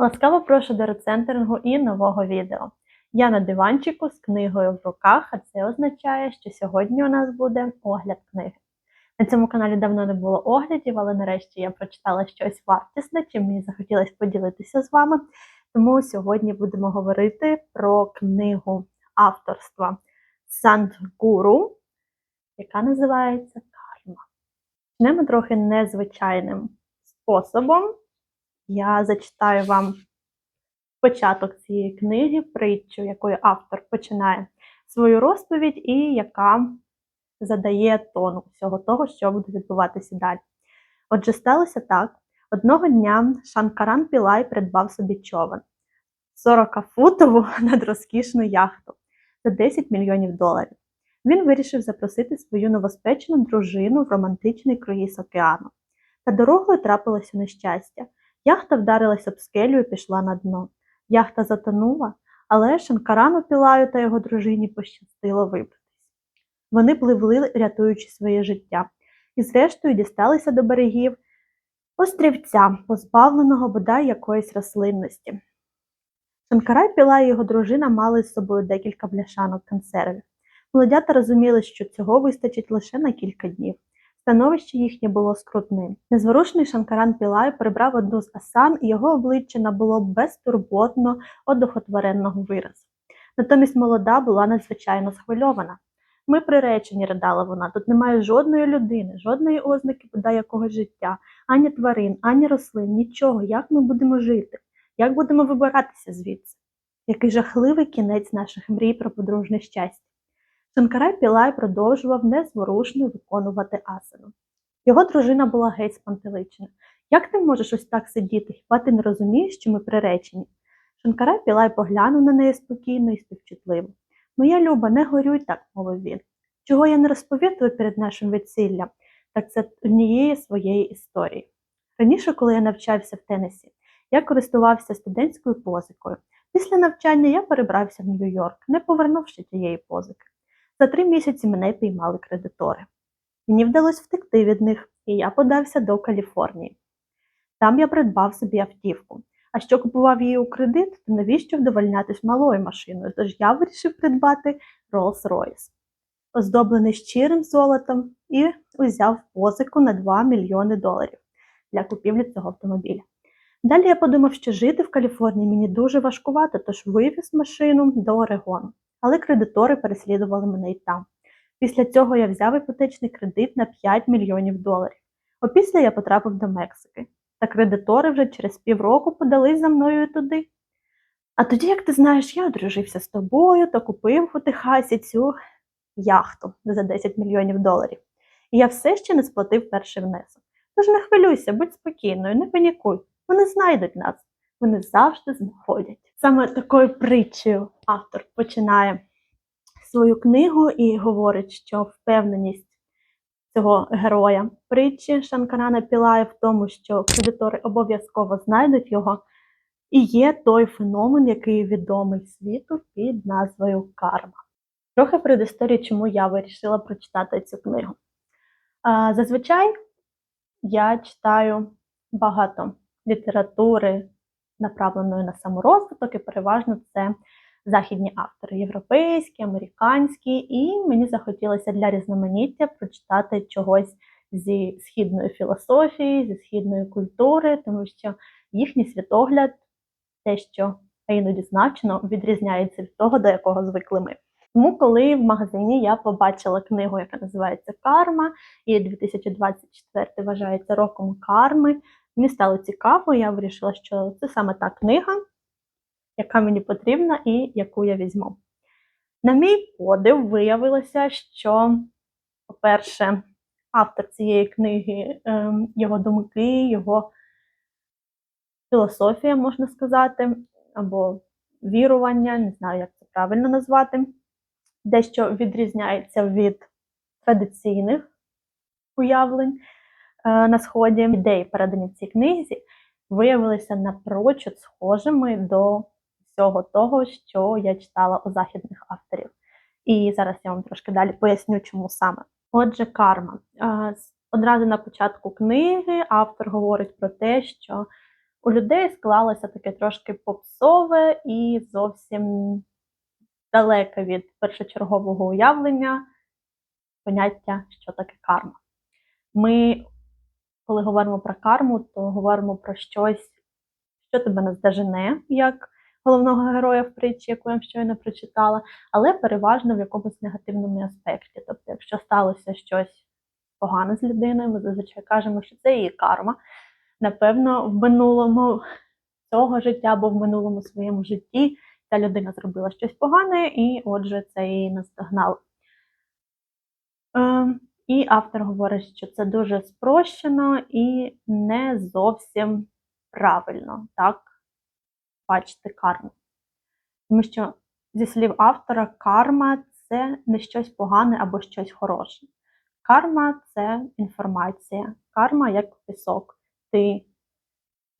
Ласкаво прошу до рецентерингу і нового відео. Я на диванчику з книгою в руках, а це означає, що сьогодні у нас буде огляд книги. На цьому каналі давно не було оглядів, але нарешті я прочитала щось вартісне, чим мені захотілося поділитися з вами. Тому сьогодні будемо говорити про книгу авторства Сандгуру, яка називається Карма. Почнемо трохи незвичайним способом. Я зачитаю вам початок цієї книги, притчу, якою автор починає свою розповідь, і яка задає тону всього того, що буде відбуватися далі. Отже, сталося так: одного дня Шанкаран Пілай придбав собі човен 40-футову надрозкішну яхту за 10 мільйонів доларів. Він вирішив запросити свою новоспечену дружину в романтичний круїз океану. Та дорогою трапилося нещастя. Яхта вдарилась об скелю і пішла на дно. Яхта затонула, але Шанкарану Пілаю та його дружині пощастило вибратись. Вони пливли, рятуючи своє життя, і, зрештою, дісталися до берегів острівця, позбавленого бодай якоїсь рослинності. Шанкарай Пілай і його дружина мали з собою декілька бляшанок консервів. Молодята розуміли, що цього вистачить лише на кілька днів. Становище їхнє було скрутним. Незворушний Шанкаран Пілай прибрав одну з асан, і його обличчя набуло безтурботно одухотвореного виразу. Натомість молода була надзвичайно схвильована. Ми приречені, ридала вона, тут немає жодної людини, жодної ознаки бодай якогось життя, ані тварин, ані рослин, нічого. Як ми будемо жити? Як будемо вибиратися звідси? Який жахливий кінець наших мрій про подружне щастя. Шанкарай Пілай продовжував незворушно виконувати асану. Його дружина була геть спантеличена. Як ти можеш ось так сидіти? Хіба ти не розумієш, що ми приречені? Шанкарай Пілай поглянув на неї спокійно і співчутливо. Моя люба, не горюй так, мовив він. Чого я не розповів тобі перед нашим весіллям, так це однієї своєї історії. Раніше, коли я навчався в Теннесі, я користувався студентською позикою. Після навчання я перебрався в Нью-Йорк, не повернувши тієї позики. За три місяці мене піймали кредитори. Мені вдалося втекти від них, і я подався до Каліфорнії. Там я придбав собі автівку. А що купував її у кредит, то навіщо вдовольнятись малою машиною? Тож я вирішив придбати Rolls-Royce, оздоблений щирим золотом, і узяв позику на 2 мільйони доларів для купівлі цього автомобіля. Далі я подумав, що жити в Каліфорнії мені дуже важкувато, тож вивіз машину до Орегону але кредитори переслідували мене й там. Після цього я взяв іпотечний кредит на 5 мільйонів доларів. Опісля я потрапив до Мексики, та кредитори вже через півроку подались за мною туди. А тоді, як ти знаєш, я одружився з тобою та купив у Техасі цю яхту за 10 мільйонів доларів. І я все ще не сплатив перший внесок. Тож не хвилюйся, будь спокійною, не панікуй. Вони знайдуть нас, вони завжди знаходять. Саме такою притчею автор починає свою книгу і говорить, що впевненість цього героя притчі Шанкарана Пілає в тому, що кредитори обов'язково знайдуть його, і є той феномен, який відомий світу під назвою Карма. Трохи предісторії, чому я вирішила прочитати цю книгу. Зазвичай я читаю багато літератури направленою на саморозвиток, і переважно це західні автори, європейські, американські, і мені захотілося для різноманіття прочитати чогось зі східної філософії, зі східної культури, тому що їхній світогляд, те, що іноді значно, відрізняється від того, до якого звикли ми. Тому, коли в магазині я побачила книгу, яка називається Карма, і 2024 вважається роком карми, Мені стало цікаво, я вирішила, що це саме та книга, яка мені потрібна і яку я візьму. На мій подив, виявилося, що, по-перше, автор цієї книги, ем, його думки, його філософія, можна сказати, або вірування, не знаю, як це правильно назвати, дещо відрізняється від традиційних уявлень. Е, на сході ідеї, передані в цій книзі, виявилися напрочуд схожими до всього того, що я читала у західних авторів. І зараз я вам трошки далі поясню, чому саме. Отже, карма. Е, одразу на початку книги автор говорить про те, що у людей склалося таке трошки попсове і зовсім далеке від першочергового уявлення поняття, що таке карма. Ми, коли говоримо про карму, то говоримо про щось, що тебе наздожене, як головного героя в притчі, яку я щойно прочитала, але переважно в якомусь негативному аспекті. Тобто, якщо сталося щось погане з людиною, ми зазвичай кажемо, що це її карма. Напевно, в минулому цього життя або в минулому своєму житті ця людина зробила щось погане, і отже, це її наздогнало. І автор говорить, що це дуже спрощено і не зовсім правильно так бачити карму. Тому що, зі слів автора, карма це не щось погане або щось хороше. Карма це інформація. Карма як пісок. Ти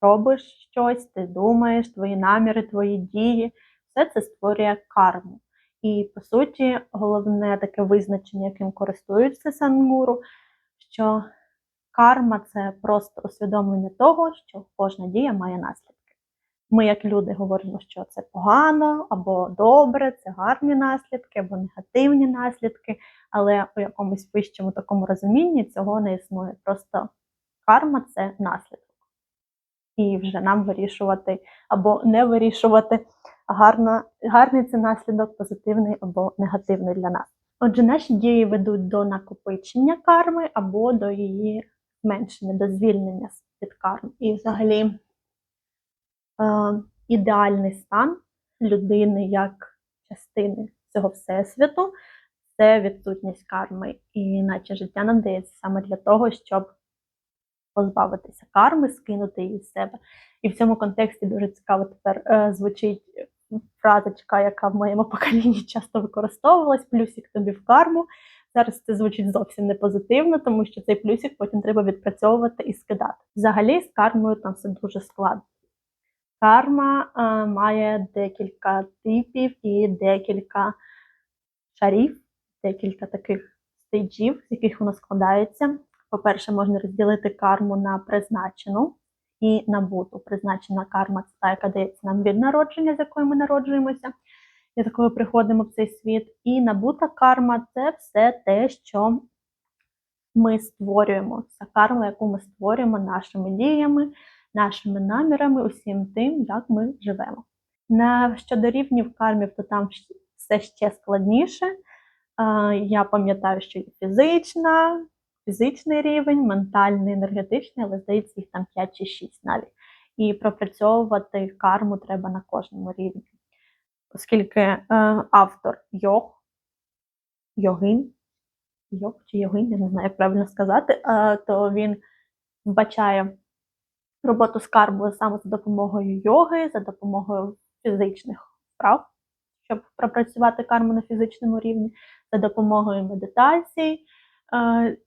робиш щось, ти думаєш, твої наміри, твої дії, все це створює карму. І, по суті, головне таке визначення, яким користуються Сангуру, що карма це просто усвідомлення того, що кожна дія має наслідки. Ми, як люди, говоримо, що це погано або добре, це гарні наслідки, або негативні наслідки, але у якомусь вищому такому розумінні цього не існує. Просто карма це наслідок. І вже нам вирішувати або не вирішувати, гарно, гарний це наслідок, позитивний або негативний для нас. Отже, наші дії ведуть до накопичення карми або до її зменшення, до звільнення від карми. І взагалі е, ідеальний стан людини як частини цього всесвіту це відсутність карми. І наче життя нам дається саме для того, щоб позбавитися карми, скинути її з себе. І в цьому контексті дуже цікаво тепер е, звучить фразочка, яка в моєму поколінні часто використовувалась, плюсик тобі в карму. Зараз це звучить зовсім не позитивно, тому що цей плюсик потім треба відпрацьовувати і скидати. Взагалі, з кармою там все дуже складно. Карма е, має декілька типів і декілька шарів, декілька таких стейджів, з яких воно складається. По-перше, можна розділити карму на призначену і набуту. Призначена карма це та, яка дається нам від народження, з якою ми народжуємося, з якою приходимо в цей світ. І набута карма це все те, що ми створюємо. Це карма, яку ми створюємо нашими діями, нашими намірами, усім тим, як ми живемо. На щодо рівнів кармів, то там все ще складніше. Я пам'ятаю, що і фізична, фізичний рівень, ментальний, енергетичний, але здається, їх там 5 чи 6 навіть. І пропрацьовувати карму треба на кожному рівні. Оскільки е, автор йог, йогин, йог чи йогин, я не знаю, як правильно сказати, е, то він вбачає роботу з кармою саме за допомогою йоги, за допомогою фізичних вправ, щоб пропрацювати карму на фізичному рівні, за допомогою медитації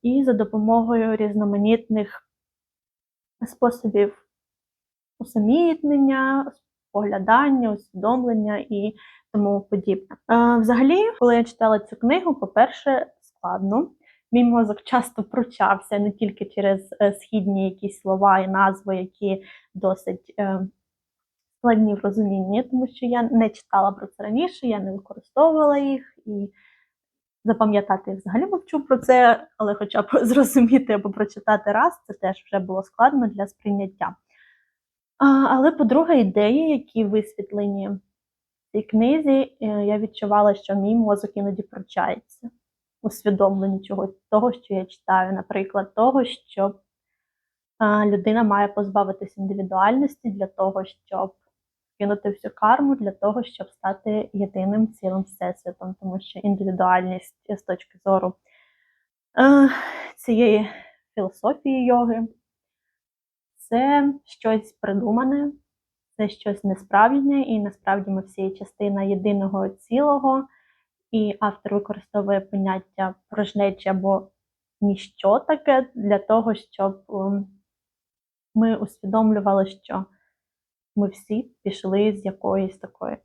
і за допомогою різноманітних способів усамітнення, поглядання, усвідомлення і тому подібне. Взагалі, коли я читала цю книгу, по-перше, складно. Мій мозок часто пручався не тільки через е, східні якісь слова і назви, які досить е, складні в розумінні, тому що я не читала про це раніше, я не використовувала їх і запам'ятати я взагалі мовчу про це, але хоча б зрозуміти або прочитати раз, це теж вже було складно для сприйняття. Але, по-друге, ідеї, які висвітлені в цій книзі, е, я відчувала, що мій мозок іноді прочається усвідомлення чогось того, що я читаю, наприклад, того, що людина має позбавитись індивідуальності для того, щоб кинути всю карму для того, щоб стати єдиним цілим всесвітом, тому що індивідуальність з точки зору е, цієї філософії йоги це щось придумане, це щось несправжнє, і насправді ми всі частина єдиного цілого, і автор використовує поняття порожнечі або ніщо таке для того, щоб ем, ми усвідомлювали, що ми всі пішли з якоїсь такої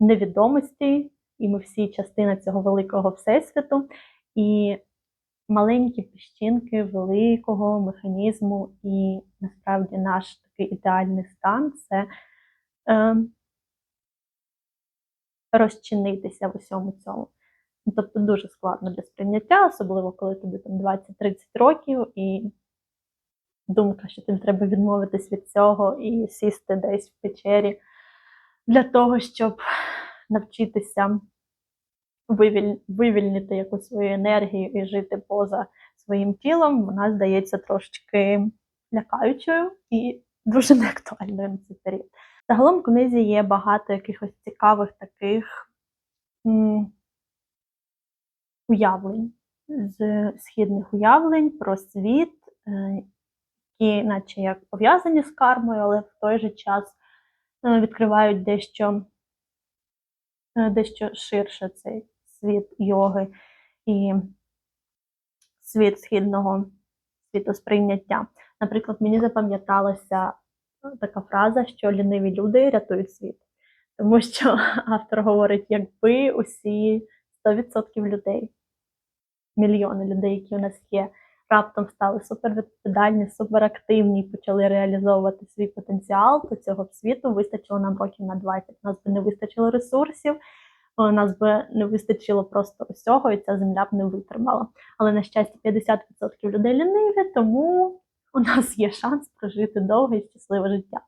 невідомості, і ми всі частина цього великого всесвіту, і маленькі піщинки великого механізму, і насправді наш такий ідеальний стан це е, розчинитися в усьому цьому. Тобто дуже складно для сприйняття, особливо коли тобі там 20-30 років, і думка, що тобі треба відмовитись від цього і сісти десь в печері для того, щоб навчитися вивіль... вивільнити якусь свою енергію і жити поза своїм тілом, вона здається трошечки лякаючою і дуже неактуальною на цей період. Загалом в книзі є багато якихось цікавих таких м, уявлень з східних уявлень про світ, е, які, наче як пов'язані з кармою, але в той же час е, відкривають дещо, е, дещо ширше цей світ йоги і світ східного світосприйняття. Наприклад, мені запам'яталася така фраза, що ліниві люди рятують світ. Тому що автор говорить, якби усі 100% людей, мільйони людей, які у нас є, раптом стали супервідповідальні, суперактивні і почали реалізовувати свій потенціал, то цього б світу вистачило нам років на 20. У нас би не вистачило ресурсів, у нас би не вистачило просто усього, і ця земля б не витримала. Але, на щастя, 50% людей ліниві, тому у нас є шанс прожити довге і щасливе життя.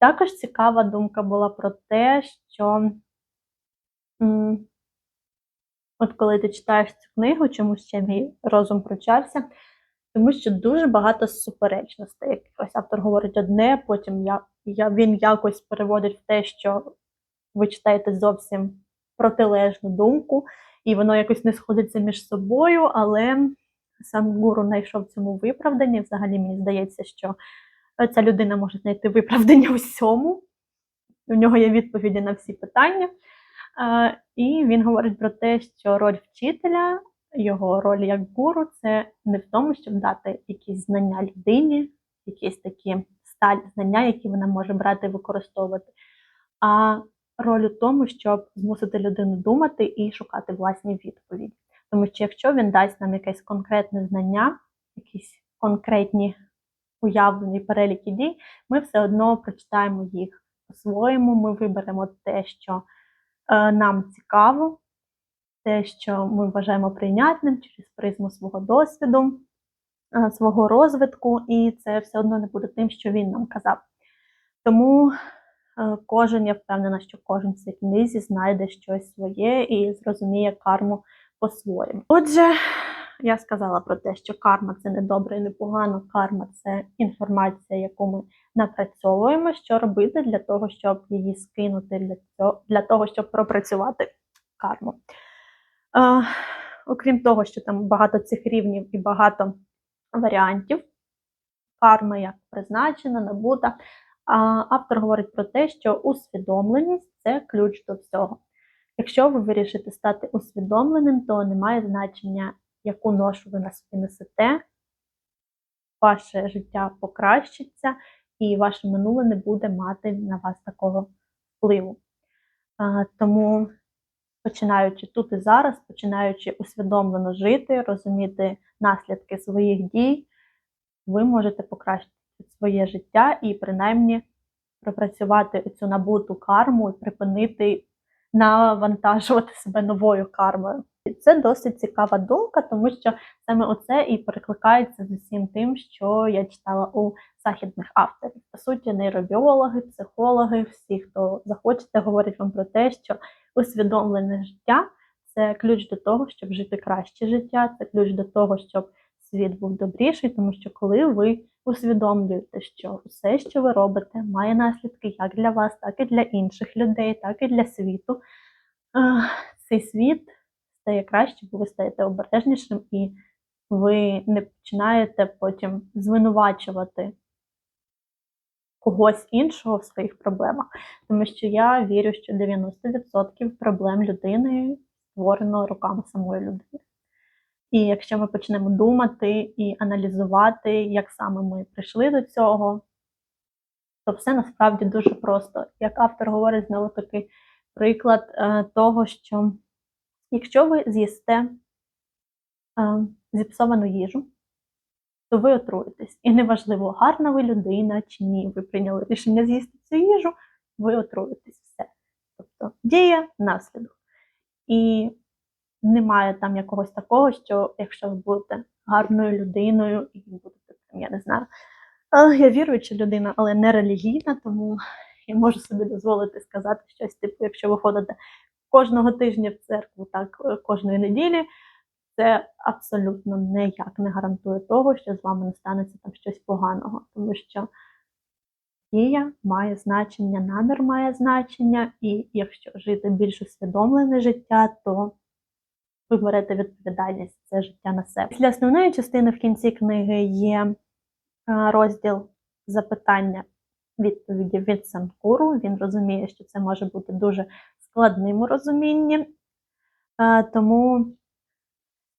Також цікава думка була про те, що от коли ти читаєш цю книгу, чому ще мій розум прочався, тому що дуже багато суперечностей. Якось автор говорить одне, потім я, я, він якось переводить в те, що ви читаєте зовсім протилежну думку, і воно якось не сходиться між собою, але сам гуру знайшов цьому виправдання. Взагалі, мені здається, що ця людина може знайти виправдання усьому. У нього є відповіді на всі питання. І він говорить про те, що роль вчителя, його роль як гуру це не в тому, щоб дати якісь знання людині, якісь такі сталь знання, які вона може брати і використовувати, а роль у тому, щоб змусити людину думати і шукати власні відповіді. Тому що якщо він дасть нам якесь конкретне знання, якісь конкретні уявлені переліки дій, ми все одно прочитаємо їх по-своєму, ми виберемо те, що нам цікаво, те, що ми вважаємо прийнятним через призму свого досвіду, е, свого розвитку, і це все одно не буде тим, що він нам казав. Тому е, кожен, я впевнена, що кожен в цій книзі знайде щось своє і зрозуміє карму по-своєму. Отже, я сказала про те, що карма це не добре і не погано. Карма це інформація, яку ми напрацьовуємо, що робити для того, щоб її скинути, для цього, для того, щоб пропрацювати карму. Е, окрім того, що там багато цих рівнів і багато варіантів карми, як призначена, набута. А автор говорить про те, що усвідомленість це ключ до всього. Якщо ви вирішите стати усвідомленим, то немає значення, яку ношу ви на собі несете, ваше життя покращиться, і ваше минуле не буде мати на вас такого впливу. Тому, починаючи тут і зараз, починаючи усвідомлено жити, розуміти наслідки своїх дій, ви можете покращити своє життя і принаймні пропрацювати цю набуту карму і припинити навантажувати себе новою кармою. І це досить цікава думка, тому що саме оце і перекликається з усім тим, що я читала у західних авторів. По суті, нейробіологи, психологи, всі, хто захочете, говорять вам про те, що усвідомлене життя це ключ до того, щоб жити краще життя, це ключ до того, щоб світ був добріший, тому що коли ви усвідомлюєте, що все, що ви робите, має наслідки як для вас, так і для інших людей, так і для світу. Цей світ стає краще, бо ви стаєте обережнішим і ви не починаєте потім звинувачувати когось іншого в своїх проблемах. Тому що я вірю, що 90% проблем людини створено руками самої людини. І якщо ми почнемо думати і аналізувати, як саме ми прийшли до цього, то все насправді дуже просто. Як автор говорить, знову такий приклад е, того, що якщо ви з'їсте е, зіпсовану їжу, то ви отруєтесь. І неважливо, гарна ви людина чи ні, ви прийняли рішення з'їсти цю їжу, ви отруєтесь все. Тобто дія, наслідок. І немає там якогось такого, що якщо ви будете гарною людиною і будете там, я не знаю, я віруюча людина, але не релігійна, тому я можу собі дозволити сказати щось, типу, якщо ви ходите кожного тижня в церкву, так е, кожної неділі, це абсолютно ніяк не гарантує того, що з вами не станеться там щось поганого, тому що дія має значення, намір має значення, і якщо жити більш усвідомлене життя, то ви берете відповідальність за життя на себе. Після основної частини в кінці книги є розділ запитання відповіді від Санкуру. Він розуміє, що це може бути дуже складним Е, тому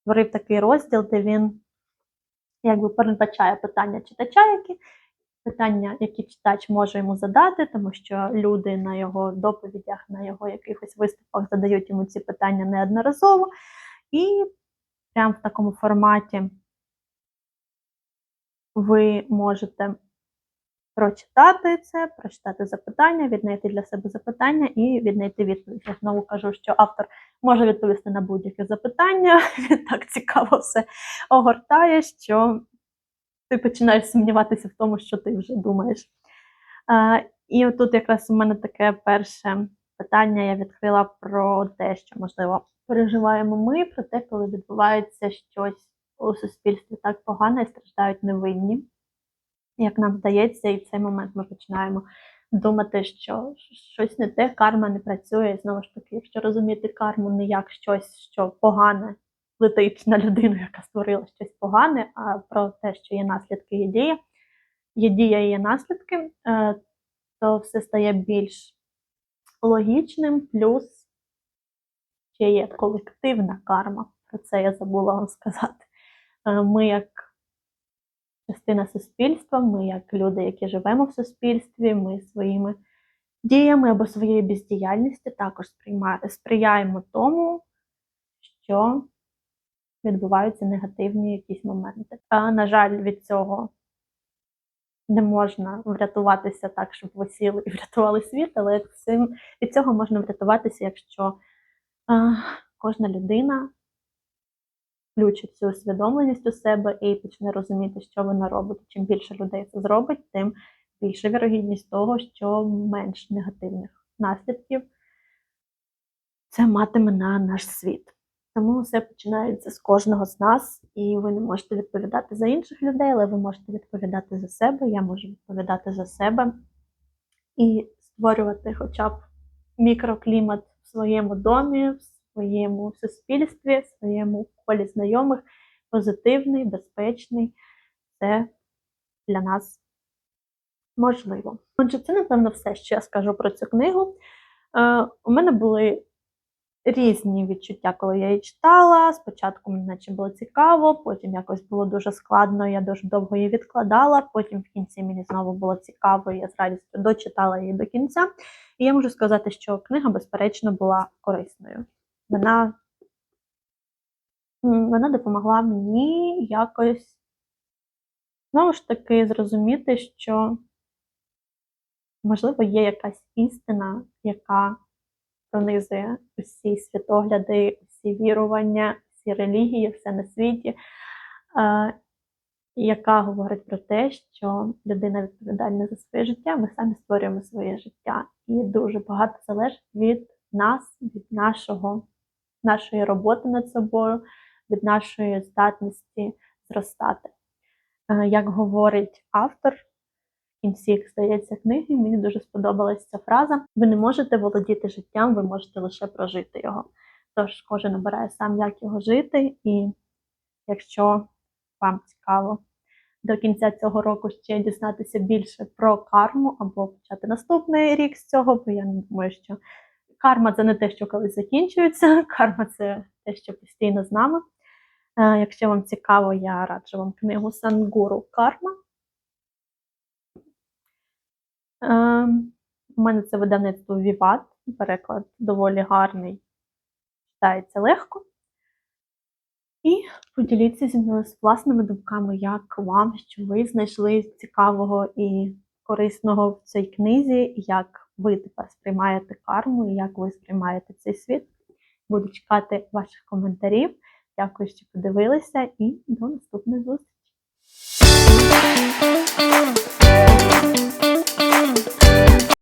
створив такий розділ, де він якби передбачає питання читача, які питання, які читач може йому задати, тому що люди на його доповідях, на його якихось виступах задають йому ці питання неодноразово. І прямо в такому форматі ви можете прочитати це, прочитати запитання, віднайти для себе запитання і віднайти відповідь. Я знову кажу, що автор може відповісти на будь-яке запитання. Він так цікаво все огортає, що ти починаєш сумніватися в тому, що ти вже думаєш. І отут якраз у мене таке перше питання я відкрила про те, що, можливо, переживаємо ми, про те, коли відбувається щось у суспільстві так погано і страждають невинні. Як нам здається, і в цей момент ми починаємо думати, що щось не те, карма не працює. Знову ж таки, якщо розуміти карму не як щось, що погане летить на людину, яка створила щось погане, а про те, що є наслідки, є дія, є дія і є наслідки, е, то все стає більш логічним, плюс ще є колективна карма. Про це я забула вам сказати. Е, Ми, як частина суспільства, ми, як люди, які живемо в суспільстві, ми своїми діями або своєю бездіяльністю також сприяємо тому, що відбуваються негативні якісь моменти. А, на жаль, від цього не можна врятуватися так, щоб ви сіли і врятували світ, але від цього можна врятуватися, якщо кожна людина включить цю усвідомленість у себе і почне розуміти, що вона робить. Чим більше людей це зробить, тим більша вірогідність того, що менш негативних наслідків це матиме на наш світ. Тому все починається з кожного з нас, і ви не можете відповідати за інших людей, але ви можете відповідати за себе. Я можу відповідати за себе і створювати хоча б мікроклімат в своєму домі, в своєму суспільстві, в своєму колі знайомих, позитивний, безпечний. Це для нас можливо. Отже, це, напевно, все, що я скажу про цю книгу. Е, у мене були різні відчуття, коли я її читала. Спочатку мені наче було цікаво, потім якось було дуже складно, я дуже довго її відкладала. Потім в кінці мені знову було цікаво, і я з радістю дочитала її до кінця. І я можу сказати, що книга, безперечно, була корисною. Вона, вона допомогла мені якось знову ж таки зрозуміти, що можливо є якась істина, яка пронизує усі світогляди, всі вірування, всі релігії, все на світі, е, яка говорить про те, що людина відповідальна за своє життя, ми самі створюємо своє життя. І дуже багато залежить від нас, від нашого, нашої роботи над собою, від нашої здатності зростати. Е, Як говорить автор, кінці, здається, книги, мені дуже сподобалася ця фраза. Ви не можете володіти життям, ви можете лише прожити його. Тож кожен обирає сам, як його жити, і якщо вам цікаво до кінця цього року ще дізнатися більше про карму або почати наступний рік з цього, бо я не думаю, що карма це не те, що колись закінчується, карма це те, що постійно з нами. Е, Якщо вам цікаво, я раджу вам книгу Сангуру Карма. Е, У мене це видавництво Віват, переклад доволі гарний, читається легко. І поділіться зі мною з власними думками, як вам, що ви знайшли цікавого і корисного в цій книзі, як ви тепер сприймаєте карму і як ви сприймаєте цей світ. Буду чекати ваших коментарів. Дякую, що подивилися, і до наступних зустрічей!